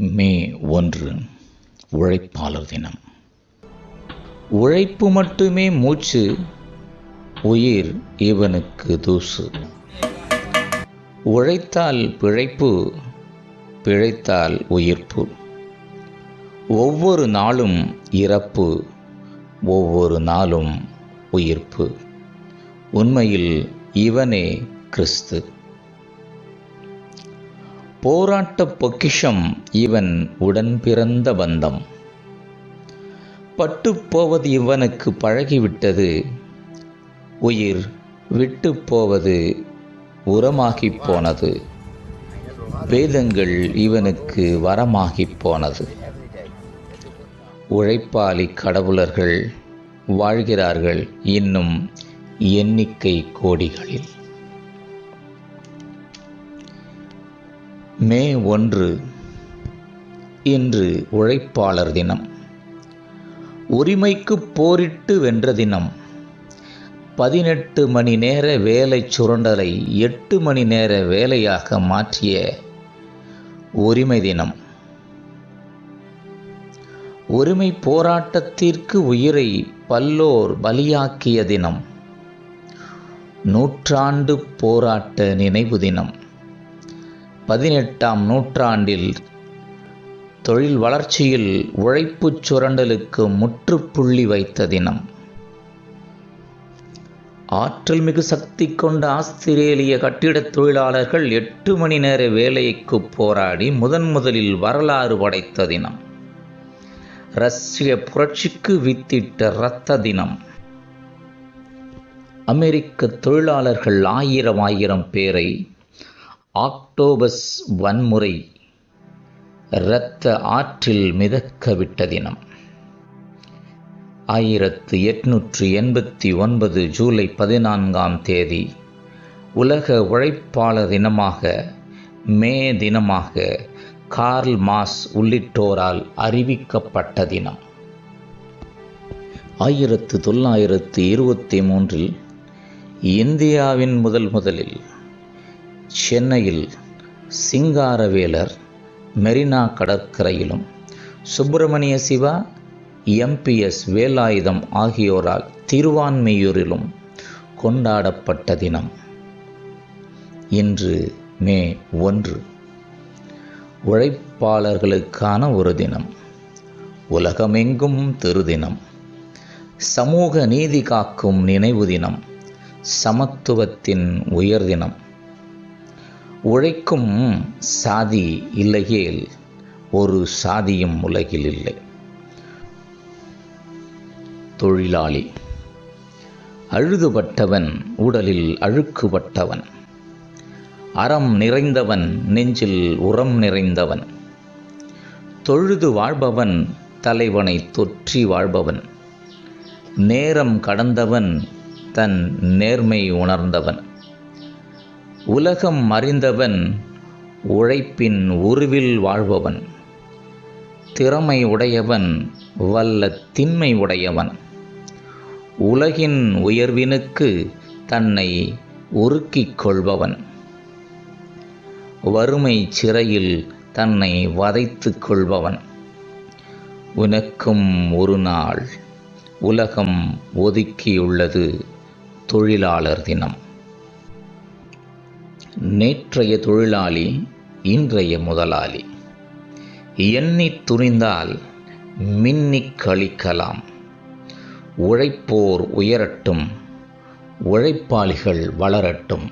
மே ஒன்று உழைப்பாளர் தினம். உழைப்பு மட்டுமே மூச்சு உயிர் இவனுக்கு தூசு. உழைத்தால் பிழைப்பு பிழைத்தால் உயிர்ப்பு. ஒவ்வொரு நாளும் இறப்பு ஒவ்வொரு நாளும் உயிர்ப்பு. உண்மையில் இவனே கிறிஸ்து. போராட்ட பொக்கிஷம் இவன் உடன் பிறந்த பந்தம். பட்டுப்போவது இவனுக்கு பழகிவிட்டது. உயிர் விட்டு போவது உரமாகிப் போனது. வேதங்கள் இவனுக்கு வரமாகிப் போனது. உழைப்பாளி கடவுளர்கள் வாழ்கிறார்கள் இன்னும் எண்ணிக்கை கோடிகளில். மே ஒன்று இன்று உழைப்பாளர் தினம். உரிமைக்கு போரிட்டு வென்ற தினம். பதினெட்டு மணி நேர வேலை சுரண்டலை எட்டு மணி நேர வேலையாக மாற்றிய உரிமை தினம். உரிமை போராட்டத்திற்கு உயிரை பல்லோர் பலியாக்கிய தினம். நூற்றாண்டு போராட்ட நினைவு தினம். பதினெட்டாம் நூற்றாண்டில் தொழில் வளர்ச்சியில் உழைப்புச் சுரண்டலுக்கு முற்றுப்புள்ளி வைத்த தினம். ஆற்றல் மிகு சக்தி கொண்ட ஆஸ்திரேலிய கட்டிடத் தொழிலாளர்கள் எட்டு மணி நேர வேலைக்கு போராடி முதன் முதலில் வரலாறு படைத்த தினம். ரஷ்ய புரட்சிக்கு வித்திட்ட இரத்த தினம். அமெரிக்க தொழிலாளர்கள் ஆயிரம் ஆயிரம் பேரை ஆக்டோபஸ் வன்முறை இரத்த ஆற்றில் மிதக்க விட்ட தினம். ஆயிரத்து எட்நூற்று எண்பத்தி ஒன்பது ஜூலை பதினான்காம் தேதி உலக உழைப்பாளர் தினமாக மே தினமாக கார்ல் மாஸ் உள்ளிட்டோரால் அறிவிக்கப்பட்ட தினம். ஆயிரத்து தொள்ளாயிரத்து இருபத்தி மூன்றில் இந்தியாவின் முதல் முதலில் சென்னையில் சிங்காரவேலர் மெரினா கடற்கரையிலும் சுப்பிரமணிய சிவா எம்பிஎஸ் வேலாயுதம் ஆகியோரால் திருவான்மையூரிலும் கொண்டாடப்பட்ட தினம். இன்று மே ஒன்று. உழைப்பாளர்களுக்கான ஒரு தினம். உலகமெங்கும் திருதினம் சமூக நீதி காக்கும் நினைவு தினம். சமத்துவத்தின் உயர்தினம் உழைக்கும் சாதி இல்லையேல் ஒரு சாதியும் உலகில் இல்லை. தொழிலாளி. அழுதுபட்டவன் உடலில் அழுக்குபட்டவன். அறம் நிறைந்தவன் நெஞ்சில் உரம் நிறைந்தவன். தொழுது வாழ்பவன் தலைவனை தொற்றி வாழ்பவன். நேரம் கடந்தவன் தன் நேர்மை உணர்ந்தவன். உலகம் அறிந்தவன் உழைப்பின் உருவில் வாழ்பவன். திறமை உடையவன் வல்ல திண்மை உடையவன். உலகின் உயர்வினுக்கு தன்னை உருக்கிக் கொள்பவன். வறுமை சிறையில் தன்னை வதைத்து கொள்பவன். உனக்கும் ஒரு நாள் உலகம் ஒதுக்கியுள்ளது தொழிலாளர் தினம். நேற்றைய தொழிலாளி இன்றைய முதலாளி. எண்ணி துணிந்தால் மின்னிக் கழிக்கலாம். உழைப்போர் உயரட்டும் உழைப்பாளிகள் வளரட்டும்.